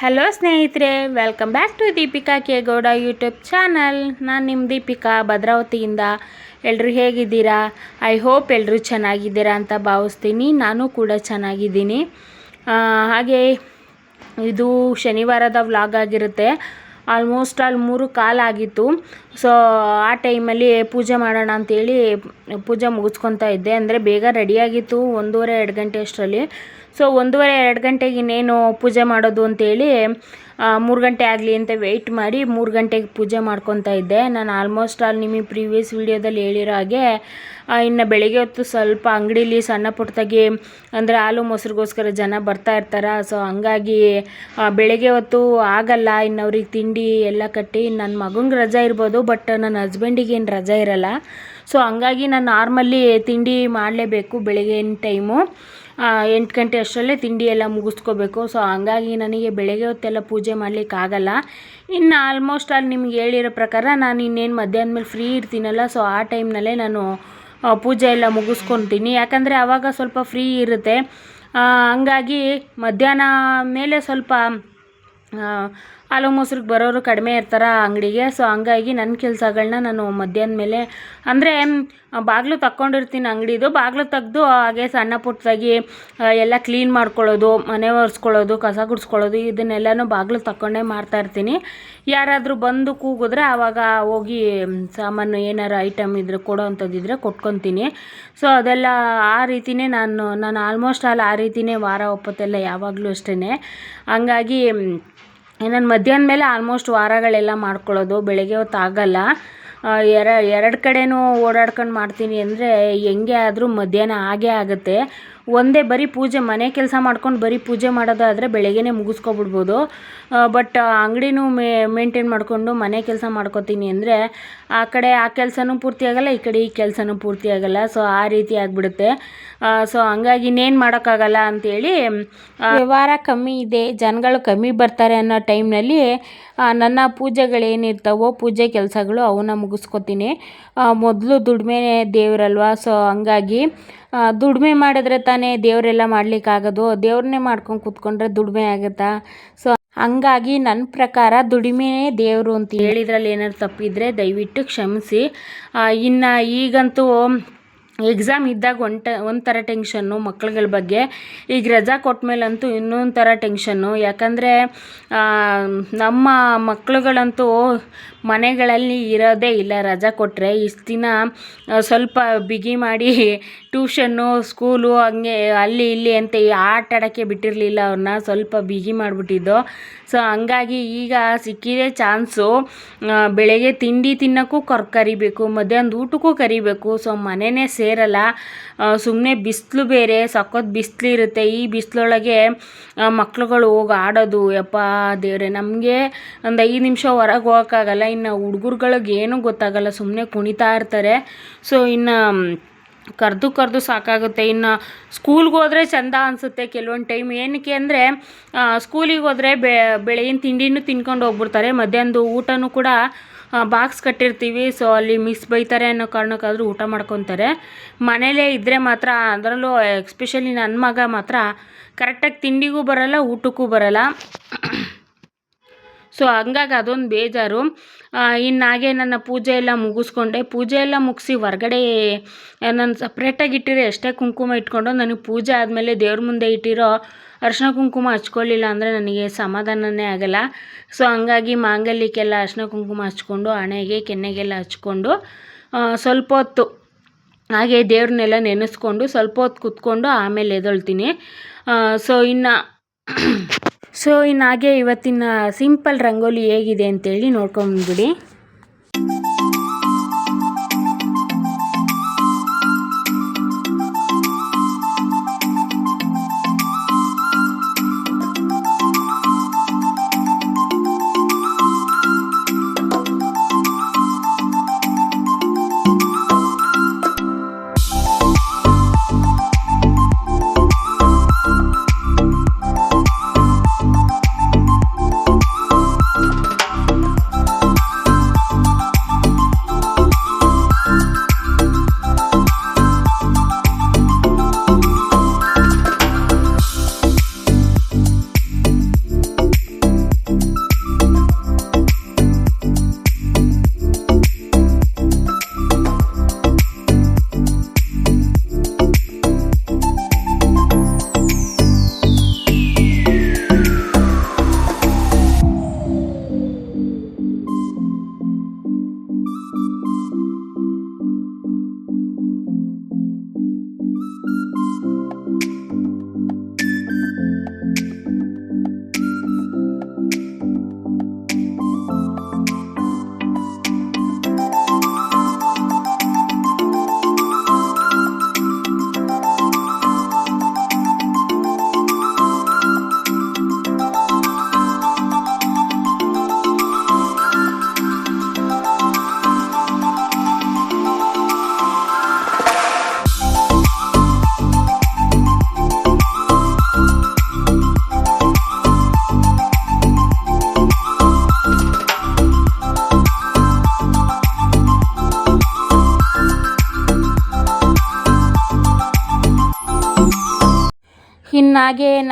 Hello ಸ್ನೇಹಿತರೆ. Welcome back to Deepika K Gowda YouTube channel ನಾನು ನಿಮ್ಮ ದೀಪಿಕಾ ಭದ್ರಾವತಿಯಿಂದ. ಎಲ್ಲರೂ ಹೇಗಿದ್ದೀರಾ? ಐ ಹೋಪ್ ಎಲ್ಲರೂ ಚೆನ್ನಾಗಿದ್ದೀರಾ ಅಂತ ಭಾವಿಸ್ತೀನಿ. ನಾನು ಕೂಡ ಚೆನ್ನಾಗಿದ್ದೀನಿ. ಹಾಗೆ ಇದು ಶನಿವಾರದ ವ್ಲಾಗ್ ಆಗಿರುತ್ತೆ. ಆಲ್ಮೋಸ್ಟ್ ಆಲ್ ಮೂರು ಕಾಲಾಗಿತ್ತು ಸೊ ಆ ಟೈಮಲ್ಲಿ ಪೂಜೆ ಮಾಡೋಣ ಅಂತೇಳಿ ಪೂಜೆ ಮುಗಿಸ್ಕೊತಾ ಇದ್ದೆ. ಅಂದರೆ ಬೇಗ ರೆಡಿಯಾಗಿತ್ತು ಒಂದೂವರೆ, ಎರಡು ಗಂಟೆ ಅಷ್ಟರಲ್ಲಿ. ಸೊ ಒಂದೂವರೆ, ಎರಡು ಗಂಟೆಗೆ ಇನ್ನೇನು ಪೂಜೆ ಮಾಡೋದು ಅಂತೇಳಿ ಮೂರು ಗಂಟೆ ಆಗಲಿ ಅಂತ ವೆಯ್ಟ್ ಮಾಡಿ ಮೂರು ಗಂಟೆಗೆ ಪೂಜೆ ಮಾಡ್ಕೊತಾ ಇದ್ದೆ. ನಾನು ಆಲ್ಮೋಸ್ಟ್ ಆಲ್ ನಿಮಗೆ ಪ್ರೀವಿಯಸ್ ವೀಡಿಯೋದಲ್ಲಿ ಹೇಳಿರೋ ಹಾಗೆ ಇನ್ನು ಬೆಳಗ್ಗೆ ಹೊತ್ತು ಸ್ವಲ್ಪ ಅಂಗಡೀಲಿ ಸಣ್ಣ ಪುಟ್ಟದಾಗಿ ಅಂದರೆ ಹಾಲು ಮೊಸರಿಗೋಸ್ಕರ ಜನ ಬರ್ತಾ ಇರ್ತಾರೆ. ಸೊ ಹಂಗಾಗಿ ಬೆಳಗ್ಗೆ ಹೊತ್ತು ಆಗಲ್ಲ, ಇನ್ನು ಅವ್ರಿಗೆ ತಿಂಡಿ ಎಲ್ಲ ಕಟ್ಟಿ ನನ್ನ ಮಗಂಗೆ ರಜಾ ಇರ್ಬೋದು ಬಟ್ ನನ್ನ ಹಸ್ಬೆಂಡಿಗೆ ಏನು ರಜಾ ಇರಲ್ಲ. ಸೊ ಹಂಗಾಗಿ ನಾನು ನಾರ್ಮಲ್ಲಿ ತಿಂಡಿ ಮಾಡಲೇಬೇಕು ಬೆಳಗಿನ ಟೈಮು ಎಂಟು ಗಂಟೆ ಅಷ್ಟರಲ್ಲೇ ತಿಂಡಿ ಎಲ್ಲ ಮುಗಿಸ್ಕೋಬೇಕು. ಸೊ ಹಂಗಾಗಿ ನನಗೆ ಬೆಳಗ್ಗೆ ಹೊತ್ತೆಲ್ಲ ಪೂಜೆ ಮಾಡಲಿಕ್ಕಾಗಲ್ಲ ಇನ್ನು ಆಲ್ಮೋಸ್ಟ್ ಅಲ್ಲಿ ನಿಮ್ಗೆ ಹೇಳಿರೋ ಪ್ರಕಾರ ನಾನು ಇನ್ನೇನು ಮಧ್ಯಾಹ್ನ ಮೇಲೆ ಫ್ರೀ ಇರ್ತೀನಲ್ಲ ಸೊ ಆ ಟೈಮ್ನಲ್ಲೇ ನಾನು ಪೂಜೆ ಎಲ್ಲ ಮುಗಿಸ್ಕೊತೀನಿ. ಯಾಕಂದರೆ ಆವಾಗ ಸ್ವಲ್ಪ ಫ್ರೀ ಇರುತ್ತೆ. ಹಂಗಾಗಿ ಮಧ್ಯಾಹ್ನ ಮೇಲೆ ಸ್ವಲ್ಪ ಹಾಲು ಮೊಸರಿಗೆ ಬರೋರು ಕಡಿಮೆ ಇರ್ತಾರೆ ಅಂಗಡಿಗೆ. ಸೊ ಹಂಗಾಗಿ ನನ್ನ ಕೆಲಸಗಳನ್ನ ನಾನು ಮಧ್ಯಾಹ್ನ ಮೇಲೆ, ಅಂದರೆ ಬಾಗಿಲು ತಕ್ಕೊಂಡಿರ್ತೀನಿ ಅಂಗಡಿದು. ಬಾಗಿಲು ತೆಗೆದು ಹಾಗೆ ಸಣ್ಣ ಪುಟ್ಟದಾಗಿ ಎಲ್ಲ ಕ್ಲೀನ್ ಮಾಡ್ಕೊಳ್ಳೋದು, ಮನೆ ಒರೆಸ್ಕೊಳ್ಳೋದು, ಕಸ ಗುಡಿಸ್ಕೊಳ್ಳೋದು, ಇದನ್ನೆಲ್ಲನೂ ಬಾಗಿಲು ತಕ್ಕೊಂಡೇ ಮಾಡ್ತಾ ಇರ್ತೀನಿ. ಯಾರಾದರೂ ಬಂದು ಕೂಗಿದ್ರೆ ಆವಾಗ ಹೋಗಿ ಸಾಮಾನು ಏನಾರು ಐಟಮ್ ಇದ್ರೆ ಕೊಡೋ ಅಂಥದ್ದಿದ್ರೆ ಕೊಟ್ಕೊತೀನಿ. ಸೊ ಅದೆಲ್ಲ ಆ ರೀತಿನೇ ನಾನು ನಾನು ಆಲ್ಮೋಸ್ಟ್ ಆಲ್ ಆ ರೀತಿನೇ ವಾರ ಒಪ್ಪತ್ತೆಲ್ಲ ಯಾವಾಗಲೂ ಅಷ್ಟೇ ಹಂಗಾಗಿ ನಾನು ಮಧ್ಯಾಹ್ನ ಮೇಲೆ ಆಲ್ಮೋಸ್ಟ್ ವಾರಗಳೆಲ್ಲ ಮಾಡ್ಕೊಳ್ಳೋದು, ಬೆಳಗ್ಗೆ ಹೊತ್ತು ಆಗಲ್ಲ. ಎರ, ಎರಡು ಕಡೆಯೂ ಓಡಾಡ್ಕೊಂಡು ಮಾಡ್ತೀನಿ ಅಂದರೆ ಹೆಂಗೆ ಆದರೂ ಮಧ್ಯಾಹ್ನ ಆಗೇ ಆಗುತ್ತೆ. ಒಂದೇ ಬರೀ ಪೂಜೆ, ಮನೆ ಕೆಲಸ ಮಾಡ್ಕೊಂಡು ಬರೀ ಪೂಜೆ ಮಾಡೋದಾದರೆ ಬೆಳಗ್ಗೆನೇ ಮುಗಿಸ್ಕೊಬಿಡ್ಬೋದು. ಬಟ್ ಅಂಗಡಿನೂ ಮೇ ಮೇಂಟೈನ್ ಮಾಡಿಕೊಂಡು ಮನೆ ಕೆಲಸ ಮಾಡ್ಕೋತೀನಿ ಅಂದರೆ ಆ ಕಡೆ ಆ ಕೆಲಸನೂ ಪೂರ್ತಿ ಆಗೋಲ್ಲ, ಈ ಕಡೆ ಈ ಕೆಲಸನೂ ಪೂರ್ತಿ ಆಗೋಲ್ಲ. ಸೊ ಆ ರೀತಿ ಆಗಿಬಿಡುತ್ತೆ. ಸೊ ಹಂಗಾಗಿ ಇನ್ನೇನು ಮಾಡೋಕ್ಕಾಗಲ್ಲ ಅಂಥೇಳಿ ವ್ಯವಹಾರ ಕಮ್ಮಿ ಇದೆ, ಜನಗಳು ಕಮ್ಮಿ ಬರ್ತಾರೆ ಅನ್ನೋ ಟೈಮ್ನಲ್ಲಿ ನನ್ನ ಪೂಜೆಗಳೇನಿರ್ತಾವೋ, ಪೂಜೆ ಕೆಲಸಗಳು ಅವನ್ನ ಮುಗಿಸ್ಕೊತೀನಿ. ಮೊದಲು ದುಡಿಮೆ ದೇವರಲ್ವಾ? ಸೊ ಹಂಗಾಗಿ ದುಡಿಮೆ ಮಾಡಿದ್ರೆ ತಾನೇ ದೇವರೆಲ್ಲ ಮಾಡ್ಲಿಕ್ಕಾಗೋದು. ದೇವ್ರನ್ನೇ ಮಾಡ್ಕೊಂಡು ಕೂತ್ಕೊಂಡ್ರೆ ದುಡಿಮೆ ಆಗುತ್ತಾ? ಸೊ ಹಂಗಾಗಿ ನನ್ನ ಪ್ರಕಾರ ದುಡಿಮೆಯೇ ದೇವರು ಅಂತ ಹೇಳಿದ್ರಲ್ಲಿ ಏನಾದ್ರು ತಪ್ಪಿದ್ರೆ ದಯವಿಟ್ಟು ಕ್ಷಮಿಸಿ. ಇನ್ನು ಈಗಂತೂ ಎಕ್ಸಾಮ್ ಇದ್ದಾಗ ಒಂಟ, ಒಂಥರ ಟೆನ್ಷನ್ನು ಮಕ್ಳುಗಳ ಬಗ್ಗೆ. ಈಗ ರಜಾ ಕೊಟ್ಮೇಲಂತೂ ಇನ್ನೊಂದು ಥರ ಟೆನ್ಷನ್ನು ಯಾಕಂದರೆ ನಮ್ಮ ಮಕ್ಳುಗಳಂತೂ ಮನೆಗಳಲ್ಲಿ ಇರೋದೇ ಇಲ್ಲ ರಜಾ ಕೊಟ್ಟರೆ ಇಷ್ಟು ದಿನ ಸ್ವಲ್ಪ ಬಿಗಿ ಮಾಡಿ ಟ್ಯೂಷನ್ನು ಸ್ಕೂಲು ಹಂಗೆ ಅಲ್ಲಿ ಇಲ್ಲಿ ಅಂತ ಆಟ ಆಡೋಕ್ಕೆ ಬಿಟ್ಟಿರಲಿಲ್ಲ ಅವ್ರನ್ನ. ಸ್ವಲ್ಪ ಬಿಗಿ ಮಾಡಿಬಿಟ್ಟಿದ್ದು. ಸೊ ಹಂಗಾಗಿ ಈಗ ಸಿಕ್ಕಿದೆ ಚಾನ್ಸು ಬೆಳಗ್ಗೆ ತಿಂಡಿ ತಿನ್ನೋಕ್ಕೂ ಕರ್, ಕರಿಬೇಕು, ಮಧ್ಯಾಹ್ನದ ಊಟಕ್ಕೂ ಕರಿಬೇಕು. ಸೊ ಮನೆಯೇ ಸೇರಲ್ಲ. ಸುಮ್ಮನೆ ಬಿಸಿಲು ಬೇರೆ, ಸಖತ್ ಬಿಸಿಲು ಇರುತ್ತೆ. ಈ ಬಿಸಿಲೊಳಗೆ ಮಕ್ಳುಗಳು ಹೋಗಿ ಆಡೋದು, ಯಪ್ಪ ದೇವ್ರೆ, ನಮಗೆ ಒಂದು ಐದು ನಿಮಿಷ ಹೊರಗೆ ಹೋಗೋಕ್ಕಾಗಲ್ಲ. ಇನ್ನು ಹುಡುಗರುಗಳಿಗೆ ಏನೂ ಗೊತ್ತಾಗಲ್ಲ ಸುಮ್ಮನೆ ಕುಣಿತಾ ಇರ್ತಾರೆ. ಸೊ ಇನ್ನು ಕರೆದು ಕರೆದು ಸಾಕಾಗುತ್ತೆ. ಇನ್ನು ಸ್ಕೂಲ್ಗೆ ಹೋದರೆ ಚಂದ ಅನಿಸುತ್ತೆ. ಕೆಲವೊಂದು ಟೈಮ್ ಏನಕ್ಕೆ ಅಂದರೆ ಸ್ಕೂಲಿಗೆ ಹೋದರೆ ಬೆ ಬೆಳಗಿನ ತಿಂಡಿನೂ ತಿನ್ಕೊಂಡು ಹೋಗ್ಬಿಡ್ತಾರೆ. ಮಧ್ಯಾಹ್ನದ ಊಟನೂ ಕೂಡ ಬಾಕ್ಸ್ ಕಟ್ಟಿರ್ತೀವಿ ಸೊ ಅಲ್ಲಿ ಮಿಸ್ ಬೈತಾರೆ ಅನ್ನೋ ಕಾರಣಕ್ಕಾದರೂ ಊಟ ಮಾಡ್ಕೊತಾರೆ. ಮನೇಲೇ ಇದ್ದರೆ ಮಾತ್ರ, ಅದರಲ್ಲೂ ಎಕ್ಸ್ಪೆಷಲಿ ನನ್ನ ಮಗ ಮಾತ್ರ ಕರೆಕ್ಟಾಗಿ ತಿಂಡಿಗೂ ಬರಲ್ಲ, ಊಟಕ್ಕೂ ಬರಲ್ಲ. ಸೊ ಹಂಗಾಗಿ ಅದೊಂದು ಬೇಜಾರು. ಇನ್ನು ಹಾಗೆ ನನ್ನ ಪೂಜೆ ಎಲ್ಲ ಮುಗಿಸ್ಕೊಂಡೆ. ಪೂಜೆ ಎಲ್ಲ ಮುಗಿಸಿ ಹೊರ್ಗಡೆ ನಾನು ಸಪ್ರೇಟಾಗಿ ಇಟ್ಟಿರೋ ಎಷ್ಟೇ ಕುಂಕುಮ ಇಟ್ಕೊಂಡು, ನನಗೆ ಪೂಜೆ ಆದಮೇಲೆ ದೇವ್ರ ಮುಂದೆ ಇಟ್ಟಿರೋ ಅರ್ಶಿನ ಕುಂಕುಮ ಹಚ್ಕೊಳ್ಳಿಲ್ಲ ಅಂದರೆ ನನಗೆ ಸಮಾಧಾನನೇ ಆಗಲ್ಲ. ಸೊ ಹಂಗಾಗಿ ಮಾಂಗಲ್ಯಕ್ಕೆಲ್ಲ ಅರ್ಶಿನ ಕುಂಕುಮ ಹಚ್ಕೊಂಡು, ಹಣೆಗೆ, ಕೆನ್ನೆಗೆಲ್ಲ ಹಚ್ಕೊಂಡು ಸ್ವಲ್ಪ ಹೊತ್ತು ಹಾಗೆ ದೇವ್ರನ್ನೆಲ್ಲ ನೆನೆಸ್ಕೊಂಡು, ಸ್ವಲ್ಪ ಹೊತ್ತು ಕುತ್ಕೊಂಡು ಆಮೇಲೆ ಎದೊಳ್ತೀನಿ ಸೊ ಇನ್ನು ಸೊ ಇನ್ನು ಹಾಗೆ ಇವತ್ತಿನ ಸಿಂಪಲ್ ರಂಗೋಲಿ ಹೇಗಿದೆ ಅಂತೇಳಿ ನೋಡ್ಕೊಂಡ್ಬಿಡಿ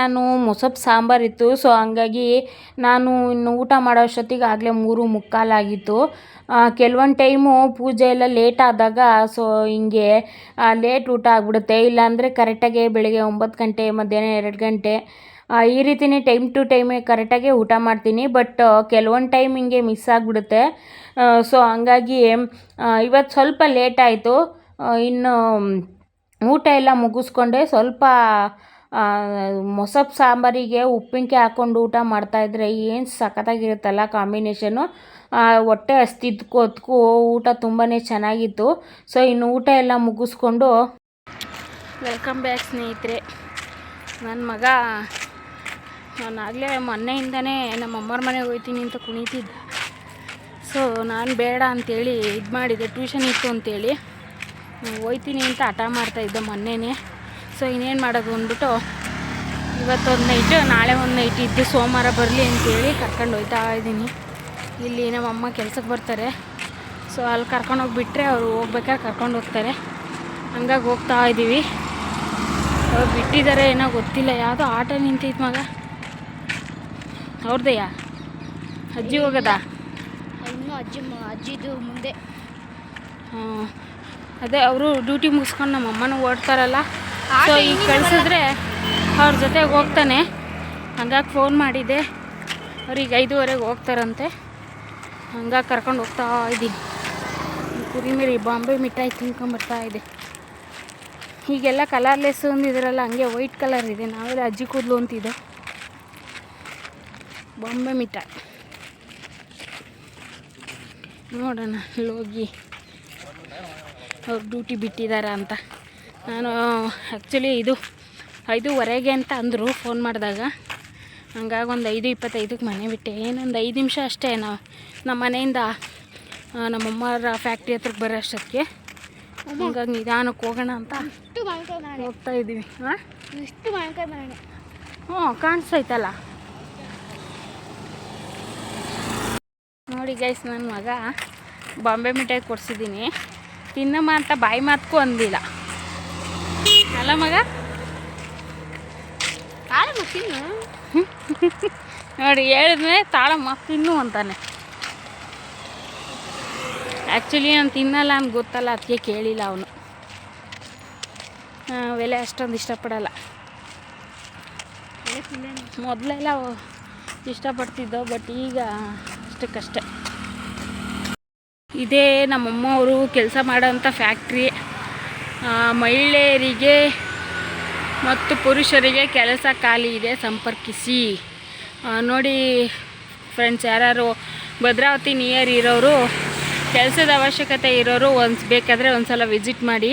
ನಾನು ಮೊಸಪ್ಪು ಸಾಂಬಾರಿತ್ತು. ಸೊ ಹಂಗಾಗಿ ನಾನು ಇನ್ನು ಊಟ ಮಾಡೋ ಅಷ್ಟೊತ್ತಿಗೆ ಆಗಲೇ ಮೂರು ಮುಕ್ಕಾಲಾಗಿತ್ತು. ಕೆಲವೊಂದು ಟೈಮು ಪೂಜೆ ಎಲ್ಲ ಲೇಟ್ ಆದಾಗ ಸೊ ಹಿಂಗೆ ಲೇಟ್ ಊಟ ಆಗಿಬಿಡುತ್ತೆ. ಇಲ್ಲಾಂದರೆ ಕರೆಕ್ಟಾಗಿ ಬೆಳಗ್ಗೆ ಒಂಬತ್ತು ಗಂಟೆ, ಮಧ್ಯಾಹ್ನ ಎರಡು ಗಂಟೆ. ಈ ರೀತಿನೇ ಟೈಮ್ ಟು ಟೈಮೇ ಕರೆಕ್ಟಾಗಿ ಊಟ ಮಾಡ್ತೀನಿ. ಬಟ್ ಕೆಲವೊಂದು ಟೈಮ್ ಹಿಂಗೆ ಮಿಸ್ ಆಗಿಬಿಡುತ್ತೆ. ಸೊ ಹಂಗಾಗಿ ಇವತ್ತು ಸ್ವಲ್ಪ ಲೇಟ್ ಆಯಿತು. ಇನ್ನು, ಊಟ ಎಲ್ಲ ಮುಗಿಸ್ಕೊಂಡೆ. ಸ್ವಲ್ಪ ಮೊಸಪ್ಪು ಸಾಂಬಾರಿಗೆ ಉಪ್ಪಿನಕಾಯಿ ಹಾಕ್ಕೊಂಡು ಊಟ ಮಾಡ್ತಾಯಿದ್ರೆ ಏನು ಸಖತ್ತಾಗಿರುತ್ತಲ್ಲ ಕಾಂಬಿನೇಷನು? ಹೊಟ್ಟೆ ಹಸ್ತಿದ್ಕು ಹೊತ್ಕು ಊಟ ತುಂಬಾ ಚೆನ್ನಾಗಿತ್ತು. ಸೊ ಇನ್ನು ಊಟ ಎಲ್ಲ ಮುಗಿಸ್ಕೊಂಡು ವೆಲ್ಕಮ್ ಬ್ಯಾಕ್ ಸ್ನೇಹಿತರೆ. ನನ್ನ ಮಗ ನಾನಾಗಲೇ ಮೊನ್ನೆಯಿಂದನೇ ನಮ್ಮ ಅಮ್ಮರ ಮನೆಗೆ ಹೋಗ್ತೀನಿ ಅಂತ ಕುಣಿತಿದ್ದ. ಸೊ ನಾನು ಬೇಡ ಅಂತೇಳಿ ಇದು ಮಾಡಿದೆ ಟ್ಯೂಷನ್ ಇತ್ತು ಅಂತೇಳಿ. ಹೋಗ್ತೀನಿ ಅಂತ ಹಠ ಮಾಡ್ತಾಯಿದ್ದೆ ಮೊನ್ನೆನೇ. ಸೊ ಇನ್ನೇನು ಮಾಡೋದು ಅಂದ್ಬಿಟ್ಟು ಇವತ್ತೊಂದು ನೈಟು ನಾಳೆ ಒಂದು ನೈಟ್ ಇದ್ದು ಸೋಮವಾರ ಬರಲಿ ಅಂತೇಳಿ ಕರ್ಕೊಂಡು ಹೋಗ್ತಾ ಇದ್ದೀನಿ. ಇಲ್ಲಿ ನಮ್ಮ ಅಮ್ಮ ಕೆಲ್ಸಕ್ಕೆ ಬರ್ತಾರೆ. ಸೊ ಅಲ್ಲಿ ಕರ್ಕೊಂಡು ಹೋಗ್ಬಿಟ್ರೆ ಅವರು ಹೋಗ್ಬೇಕಾದ್ರೆ ಕರ್ಕೊಂಡು ಹೋಗ್ತಾರೆ. ಹಂಗಾಗಿ ಹೋಗ್ತಾ ಇದ್ದೀವಿ ಅವ್ರು ಬಿಟ್ಟಿದ್ದಾರೆ ಏನೋ ಗೊತ್ತಿಲ್ಲ. ಯಾವುದೋ ಆಟೋ ನಿಂತಿತ್ತು ಮಗ. ಅವ್ರದ್ದೆಯಾ ಅಜ್ಜಿ ಹೋಗದ? ಇನ್ನೂ ಅಜ್ಜಿ ಮ- ಅಜ್ಜಿದು ಮುಂದೆ. ಹಾಂ ಅದೇ ಅವರು ಡ್ಯೂಟಿ ಮುಗಿಸ್ಕೊಂಡು ನಮ್ಮ ಅಮ್ಮನೂ ಓಡ್ತಾರಲ್ಲ. ಸೊ ಈಗ ಕಳಿಸಿದ್ರೆ ಅವ್ರ ಜೊತೆಗೆ ಹೋಗ್ತಾನೆ. ಹಂಗಾಗಿ ಫೋನ್ ಮಾಡಿದ್ದೆ ಅವ್ರಿಗೆ ಐದೂವರೆಗೆ ಹೋಗ್ತಾರಂತೆ. ಹಂಗಾಗಿ ಕರ್ಕೊಂಡು ಹೋಗ್ತಾ ಇದ್ದೀನಿ. ಕುರಿ ಮೇಲೆ ಬಾಂಬೆ ಮಿಠಾಯಿ ತಿನ್ಕೊಂಬರ್ತಾ ಇದೆ. ಈಗೆಲ್ಲ ಕಲರ್ಲೆಸ್ ಒಂದಿದ್ರಲ್ಲ ಹಂಗೆ ವೈಟ್ ಕಲರ್ ಇದೆ. ನಾವೆಲ್ಲ ಅಜ್ಜಿ ಕೂದಲು ಅಂತಿದೆ. ಬಾಂಬೆ ಮಿಠಾಯಿ. ನೋಡೋಣ ಅಲ್ಲಿ ಹೋಗಿ ಅವ್ರು ಡ್ಯೂಟಿ ಬಿಟ್ಟಿದ್ದಾರೆ ಅಂತ. ನಾನು ಆ್ಯಕ್ಚುಲಿ ಇದು ಐದೂವರೆಗೆ ಅಂತ ಅಂದರು ಫೋನ್ ಮಾಡಿದಾಗ. ಹಂಗಾಗಿ ಒಂದು ಐದು ಇಪ್ಪತ್ತೈದಕ್ಕೆ ಮನೆ ಬಿಟ್ಟೆ. ಏನೊಂದು ಐದು ನಿಮಿಷ ಅಷ್ಟೇ ನಾವು ನಮ್ಮ ಮನೆಯಿಂದ ನಮ್ಮಮ್ಮರ ಫ್ಯಾಕ್ಟ್ರಿ ಹತ್ರಕ್ಕೆ ಬರೋ ಅಷ್ಟೊತ್ತಿಗೆ. ಹಂಗಾಗಿ ನಿಧಾನಕ್ಕೆ ಹೋಗೋಣ ಅಂತ ಹೋಗ್ತಾ ಇದ್ದೀವಿ. ಹಾಂ ಇಷ್ಟು ಹ್ಞೂ ಕಾಣಿಸ್ತೈತಲ್ಲ ನೋಡಿ ಗೈಸ್ ನನ್ನ ಮಗ ಬಾಂಬೆ ಮಿಠಾಯಿ ಕೊಡ್ಸಿದ್ದೀನಿ. ತಿನ್ನಮ್ಮ ಅಂತ ಬಾಯಿ ಮಾತ್ಕೂ ಅಂದಿಲ್ಲ. ಅಲ್ಲ ಮಗ? ತಾಳಮ್ಮ ತಿನ್ನು. ನೋಡಿ, ಹೇಳಿದ್ಮೇಲೆ ತಾಳಮ್ಮ ತಿನ್ನು ಅಂತಾನೆ. ಆ್ಯಕ್ಚುಲಿ ನಾನು ತಿನ್ನಲ್ಲ ಅಂತ ಗೊತ್ತಲ್ಲ, ಅದಕ್ಕೆ ಕೇಳಿಲ್ಲ ಅವನು. ಬೆಲೆ ಅಷ್ಟೊಂದು ಇಷ್ಟಪಡಲ್ಲ. ಮೊದಲೆಲ್ಲ ಇಷ್ಟಪಡ್ತಿದ್ದೋ ಬಟ್ ಈಗ ಅಷ್ಟಕ್ಕಷ್ಟೇ. ಇದೇ ನಮ್ಮಮ್ಮವರು ಕೆಲಸ ಮಾಡೋಂಥ ಫ್ಯಾಕ್ಟ್ರಿ ಮಹಿಳೆಯರಿಗೆ ಮತ್ತು ಪುರುಷರಿಗೆ ಕೆಲಸ ಖಾಲಿ ಇದೆ ಸಂಪರ್ಕಿಸಿ. ನೋಡಿ ಫ್ರೆಂಡ್ಸ್ ಯಾರು ಭದ್ರಾವತಿ ನಿಯರ್ ಇರೋರು ಕೆಲಸದ ಅವಶ್ಯಕತೆ ಇರೋರು ಒಂದು ಬೇಕಾದರೆ ಒಂದು ಸಲ ವಿಸಿಟ್ ಮಾಡಿ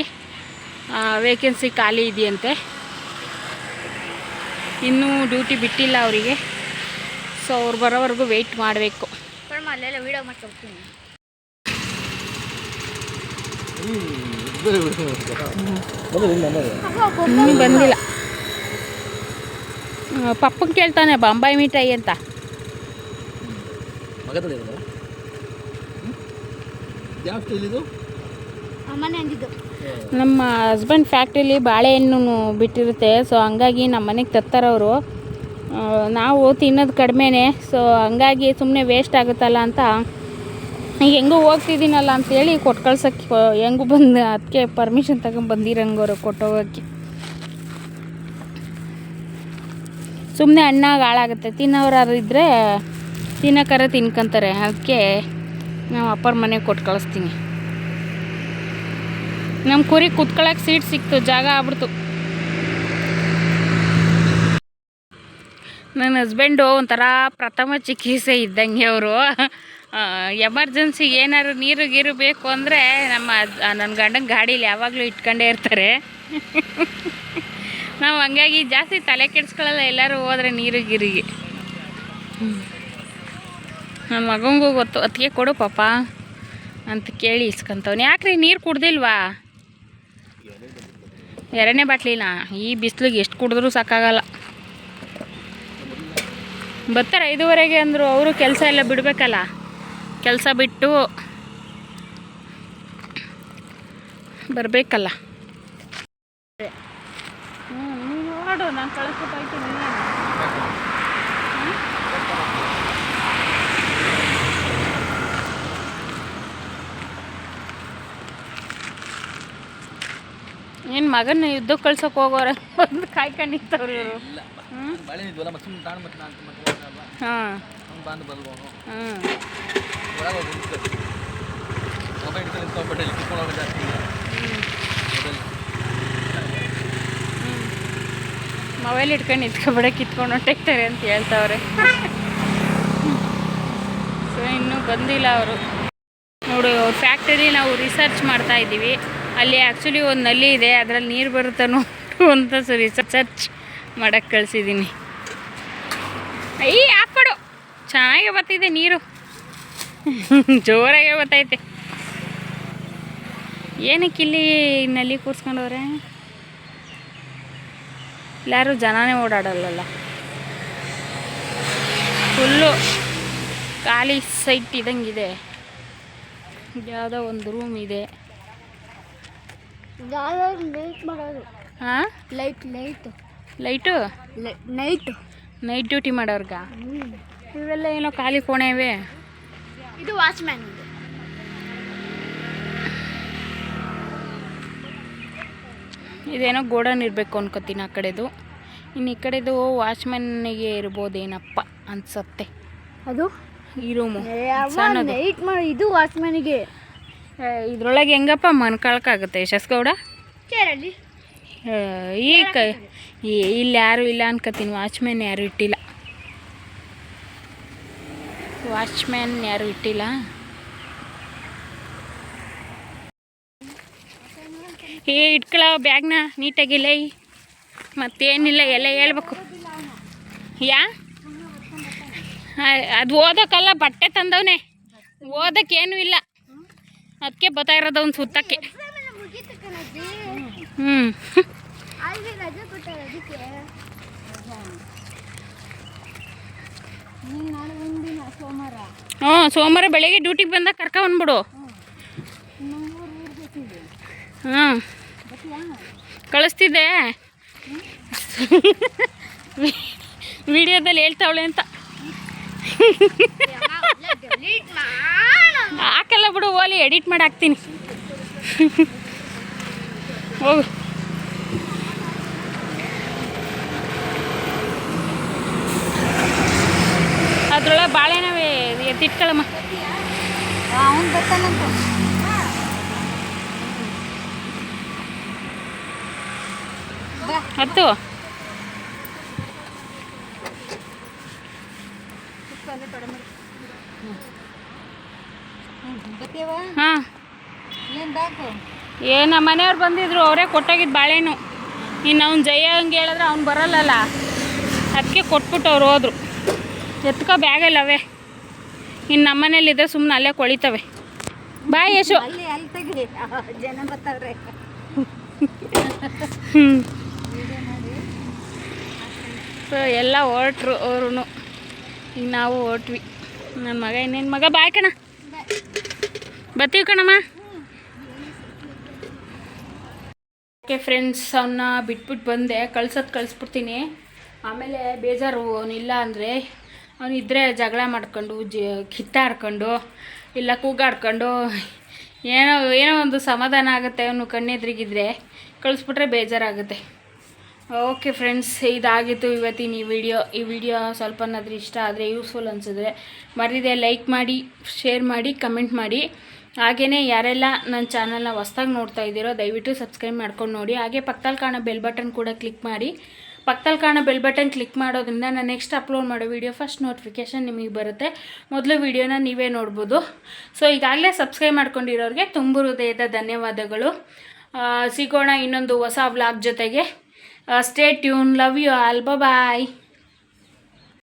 ವೇಕೆನ್ಸಿ ಖಾಲಿ ಇದೆಯಂತೆ. ಇನ್ನೂ ಡ್ಯೂಟಿ ಬಿಟ್ಟಿಲ್ಲ ಅವರಿಗೆ. ಸೊ ಅವ್ರು ಬರೋವರೆಗೂ ವೆಯ್ಟ್ ಮಾಡಬೇಕು. ಅಲ್ಲೆಲ್ಲ ವೀಡಿಯೋ ಮಾಡ್ಕೊಡ್ತೀನಿ ಇನ್ನೂ ಬಂದಿಲ್ಲ ಪಪ್ಪಗೆ ಕೇಳ್ತಾನೆ ಬಾಂಬಾಯಿ ಮಿಠಾಯಿ ಅಂತ. ಯಾವ ಸ್ಟೈಲ್ ಇದು? ಅಮ್ಮನೇ ಅಂದಿದ್ದು. ನಮ್ಮ ಹಸ್ಬೆಂಡ್ ಫ್ಯಾಕ್ಟ್ರಿಲಿ ಬಾಳೆಹಣ್ಣು ಬಿಟ್ಟಿರುತ್ತೆ ಸೊ ಹಂಗಾಗಿ ನಮ್ಮ ಮನೆಗೆ ತತ್ತಾರವರು ನಾವು ತಿನ್ನೋದು ಕಡಿಮೆನೇ ಸೊ ಹಂಗಾಗಿ ಸುಮ್ಮನೆ ವೇಸ್ಟ್ ಆಗುತ್ತಲ್ಲ ಅಂತ ಈಗ ಹೆಂಗೂ ಹೋಗ್ತಿದ್ದೀನಲ್ಲ ಅಂತೇಳಿ ಕೊಟ್ಟು ಕಳ್ಸೋಕ್ಕೆ ಹೆಂಗೂ ಬಂದು ಅದಕ್ಕೆ ಪರ್ಮಿಷನ್ ತಗೊಂಡು ಬಂದಿರಂಗವರು ಕೊಟ್ಟೋಗೋಕ್ಕೆ ಸುಮ್ಮನೆ ಹಣ್ಣಾಗ ಹಾಳಾಗುತ್ತೆ. ತಿನ್ನೋರು ಇದ್ದರೆ ತಿನ್ನೋಕ್ಕಾರ ತಿನ್ಕೊಂತಾರೆ. ಅದಕ್ಕೆ ನಾವು ಅಪ್ಪರ ಮನೆಗೆ ಕೊಟ್ಟು ಕಳಿಸ್ತೀನಿ. ನಮ್ಮ ಕುರಿ ಕುತ್ಕೊಳ್ಳೋಕೆ ಸೀಟ್ ಸಿಕ್ತು, ಜಾಗ ಆಗ್ಬಿಡ್ತು. ನನ್ನ ಹಸ್ಬೆಂಡು ಒಂಥರ ಪ್ರಥಮ ಚಿಕಿತ್ಸೆ ಇದ್ದಂಗೆ ಅವರು. ಎಮರ್ಜೆನ್ಸಿಗೆ ಏನಾದ್ರು ನೀರು ಗೀರು ಬೇಕು ಅಂದರೆ ನಮ್ಮ ನನ್ನ ಗಂಡನ ಗಾಡೀಲಿ ಯಾವಾಗಲೂ ಇಟ್ಕೊಂಡೇ ಇರ್ತಾರೆ. ನಾವು ಹಂಗಾಗಿ ಜಾಸ್ತಿ ತಲೆ ಕೆಡಿಸ್ಕೊಳ್ಳಲ್ಲ ಎಲ್ಲರೂ ಹೋದ್ರೆ ನೀರು ಗಿರಿಗೆ ನಮ್ಮ ಮಗಂಗೂ ಗೊತ್ತು, ಅತ್ತಿಗೆ ಕೊಡು ಪಾಪ ಅಂತ ಕೇಳಿ ಇಸ್ಕೊಂತವ್ನು. ಯಾಕ್ರಿ ನೀರು ಕುಡ್ದಿಲ್ವಾ? ಎರಡನೇ ಬಾಟ್ಲಿನ? ಈ ಬಿಸ್ಲಿಗೆ ಎಷ್ಟು ಕುಡಿದ್ರೂ ಸಾಕಾಗಲ್ಲ. ಬರ್ತಾರೆ ಐದುವರೆಗೆ ಅಂದರು, ಅವರು ಕೆಲಸ ಎಲ್ಲ ಬಿಡಬೇಕಲ್ಲ? ಕೆಲಸ ಬಿಟ್ಟು ಬರಬೇಕಲ್ಲ. ಏನ್ ನೋಡು ನಾನು ಕಳಿಸ್ಬಿಟ್ಟು ಹೋಯ್ತೀನಿ ಏನು ಮಗನ ಯುದ್ಧಕ್ಕೆ ಕಳ್ಸೋಕೆ ಹೋಗೋರೆ ಕಾಯ್ಕೊಂಡು ನಿಂತವ್ರು ಇವರು ಮತ್ತೆ ಹೋಗಲ್ಲ ಹಾಂ. ಮೊಬೈಲ್ ಕಿತ್ಕೊಂಡು ಇಟ್ಕೊಂಡು ಕಿತ್ಕೊಂಡು ಅಂತ ಹೇಳ್ತಾವ್ರೆ. ಸೊ ಇನ್ನೂ ಬಂದಿಲ್ಲ ಅವರು. ನೋಡು ಫ್ಯಾಕ್ಟರಿ ನಾವು ರಿಸರ್ಚ್ ಮಾಡ್ತಾ ಇದ್ದೀವಿ. ಅಲ್ಲಿ ಆ್ಯಕ್ಚುಲಿ ಒಂದು ನಲ್ಲಿ ಇದೆ, ಅದರಲ್ಲಿ ನೀರು ಬರುತ್ತೆ ಅಂತ ಸೊ ರಿಸರ್ಚ್ ಮಾಡಕ್ಕೆ ಕಳಿಸಿದ್ದೀನಿ ಅಯ್ಯ ಹಾಕ್ಬಿಡು ಚೆನ್ನಾಗಿ ಬರ್ತಿದೆ ನೀರು. ಜೋರಾಗೆ ಗೊತ್ತೈತೆ. ಏನಕ್ಕೆ ಇಲ್ಲಿ ನಲ್ಲಿ ಕೂರಿಸ್ಕೊಂಡವ್ರೆ? ಎಲ್ಲರೂ ಜನನೇ ಓಡಾಡಲ್ಲ ಫುಲ್ಲು ಖಾಲಿ ಸೈಟ್ ಇದಂಗಿದೆ ಯಾವುದೋ ಒಂದು ರೂಮ್ ಇದೆ. ಹಾಂ? Light light light night night duty ಮಾಡೋರ್ಗ? ಇವೆಲ್ಲ ಏನೋ ಖಾಲಿ ಕೋಣೆ ಇವೆ. ಇದು ವಾಚ್ಮ್ಯಾನ್ ಇದು. ಇದೇನೋ ಗೋಡನ್ ಇರಬೇಕು ಅನ್ಕೋತೀನಿ ಆ ಕಡೆದು. ಇನ್ನು ಈ ಕಡೆದು ವಾಚ್ಮ್ಯಾನಿಗೆ ಇರ್ಬೋದೇನಪ್ಪ ಅನ್ಸತ್ತೆ. ಅದು? ಈ ರೂಮು. ಸಣ್ಣದು. ನೈಟ್ ಮಾಡಿ ಇದು ವಾಚ್ಮ್ಯಾನಿಗೆ. ಇದ್ರೊಳಗೆ ಹೆಂಗಪ್ಪ ಮನ್ಕಳಕ್ಕಾಗುತ್ತೆ? ಯಶಸ್ಗೌಡ? ಈ ಕ ಇಲ್ಲಿ ಯಾರು ಇಲ್ಲ ಅನ್ಕೋತೀನಿ. ವಾಚ್ಮ್ಯಾನ್ ಯಾರು ಇಟ್ಟಿಲ್ಲ. ವಾಚ್ಮ್ಯಾನ್ ಯಾರು ಇಟ್ಟಿಲ್ಲ. ಏ ಇಟ್ಕೊಳ ಬ್ಯಾಗ್ನ ನೀಟಾಗಿ ಲೈ ಮತ್ತೇನಿಲ್ಲ ಎಲ್ಲ ಹೇಳ್ಬೇಕು. ಯಾ? ಅದು ಓದೋಕ್ಕಲ್ಲ ಬಟ್ಟೆ ತಂದವನೆ. ಓದೋಕ್ಕೇನು ಇಲ್ಲ. ಅದಕ್ಕೆ ಬರ್ತಾ ಇರೋದು ಅವ್ನು ಸುತ್ತಕ್ಕೆ. ಹ್ಞೂ ಅಲ್ಲಿ ರಜೆ ಕೊಟ್ಟಾರೆ ಅದಕ್ಕೆ ನಾಳೆ ಒಂದಿನ ಸೋಮವಾರ ಹ್ಞೂ ಸೋಮವಾರ ಬೆಳಗ್ಗೆ ಡ್ಯೂಟಿಗೆ ಬಂದಾಗ ಕರ್ಕೊಂಡ್ಬಿಡು ಹಾಂ ಕಳಿಸ್ತಿದ್ದೆ. ವಿಡಿಯೋದಲ್ಲಿ ಹೇಳ್ತಾವಳೆ ಅಂತ. ಹಾಕಲ್ಲ ಬಿಡು ಓಲಿ ಎಡಿಟ್ ಮಾಡಿ ಹಾಕ್ತೀನಿ. ಹೋಗು. ಅದ್ರೊಳಗೆ ಬಾಳೆನವೇ ಎತ್ತಿಟ್ಕೊಳ್ಳಮ್ಮ ಅವ್ನು ಬರ್ತಾನಂತ ಹತ್ತು. ಹಾಂ. ಏ ನಮ್ಮ ಮನೆಯವ್ರು ಬಂದಿದ್ರು ಅವರೇ ಕೊಟ್ಟೋಗಿದ್ದು ಬಾಳೆಹಣ್ಣು. ಇನ್ನು ಅವ್ನು ಜಯ ಹಂಗೆ ಹೇಳಿದ್ರೆ ಅವ್ನು ಬರಲ್ಲಲ್ಲ. ಅದಕ್ಕೆ ಕೊಟ್ಬಿಟ್ಟು ಅವ್ರು ಹೋದ್ರು. ಎತ್ಕೋ ಬ್ಯಾಗಲ್ಲವೇ? ಇನ್ನು ನಮ್ಮ ಮನೇಲಿದ್ದರೆ ಸುಮ್ಮನೆ ಅಲ್ಲೇ ಕೊಳಿತವೆ. ಬಾಯ್ ಯಶು. ಅಲ್ಲಿ ಅಲ್ಲಿ ತೆಗಿ. ಜನ ಬರ್ತಾವ್ರೆ ಹ್ಞೂ ಸೊ ಎಲ್ಲ ಹೊರಟ್ರು ಅವ್ರು ಈಗ ನಾವು ಹೊರಟ್ವಿ. ನನ್ನ ಮಗ ಇನ್ನೇನು ಮಗ? ಬಾಯ್ ಕಣ. ಬರ್ತೀವಿ ಕಣಮ್ಮ. ಓಕೆ ಫ್ರೆಂಡ್ಸ್ ಅವನ್ನ ಬಿಟ್ಬಿಟ್ಟು ಬಂದೆ. ಕಳ್ಸೋದು ಕಳಿಸ್ಬಿಡ್ತೀನಿ. ಆಮೇಲೆ ಬೇಜಾರು ಅವನಿಲ್ಲ ಅಂದರೆ ಅವನಿದ್ದರೆ ಜಗಳ ಮಾಡ್ಕೊಂಡು, ಜ, ಕಿತ್ತಾಡ್ಕೊಂಡು, ಇಲ್ಲ ಕೂಗಾಡ್ಕೊಂಡು, ಏನೋ ಏನೋ ಒಂದು ಸಮಾಧಾನ ಆಗುತ್ತೆ ಅವನು ಕಣ್ಣೆದ್ರಿಗಿದ್ರೆ. ಕಳಿಸ್ಬಿಟ್ರೆ ಬೇಜಾರಾಗುತ್ತೆ. ಓಕೆ ಫ್ರೆಂಡ್ಸ್, ಇದಾಗಿತ್ತು ಇವತ್ತಿನ ಈ ವಿಡಿಯೋ. ಈ ವಿಡಿಯೋ ಸ್ವಲ್ಪನಾದ್ರೂ ಇಷ್ಟ ಆದರೆ, ಯೂಸ್ಫುಲ್ ಅನಿಸಿದ್ರೆ ಮರಿದೆ ಲೈಕ್ ಮಾಡಿ, ಶೇರ್ ಮಾಡಿ, ಕಮೆಂಟ್ ಮಾಡಿ. ಹಾಗೇ ಯಾರೆಲ್ಲ ನನ್ನ ಚಾನಲ್ನ ಹೊಸ್ದಾಗಿ ನೋಡ್ತಾ ಇದ್ದೀರೋ, ದಯವಿಟ್ಟು ಸಬ್ಸ್ಕ್ರೈಬ್ ಮಾಡ್ಕೊಂಡು ನೋಡಿ. ಹಾಗೆ ಪಕ್ಕದಲ್ಲಿ ಕಾಣೋ ಬೆಲ್ ಬಟನ್ ಕೂಡ ಕ್ಲಿಕ್ ಮಾಡಿ. ಪಕ್ಕದಲ್ಲಿ ಕಾಣೋ ಬೆಲ್ ಬಟನ್ ಕ್ಲಿಕ್ ಮಾಡೋದ್ರಿಂದ ನಾನು ನೆಕ್ಸ್ಟ್ ಅಪ್ಲೋಡ್ ಮಾಡೋ ವಿಡಿಯೋ ಫಸ್ಟ್ ನೋಟಿಫಿಕೇಷನ್ ನಿಮಗೆ ಬರುತ್ತೆ. ಮೊದಲು ವಿಡಿಯೋನ ನೀವೇ ನೋಡ್ಬೋದು. ಸೊ ಈಗಾಗಲೇ ಸಬ್ಸ್ಕ್ರೈಬ್ ಮಾಡ್ಕೊಂಡಿರೋರಿಗೆ ತುಂಬ ಹೃದಯದ ಧನ್ಯವಾದಗಳು. ಸಿಗೋಣ ಇನ್ನೊಂದು ಹೊಸ ವ್ಲಾಗ್ ಜೊತೆಗೆ. Stay tune love you all bye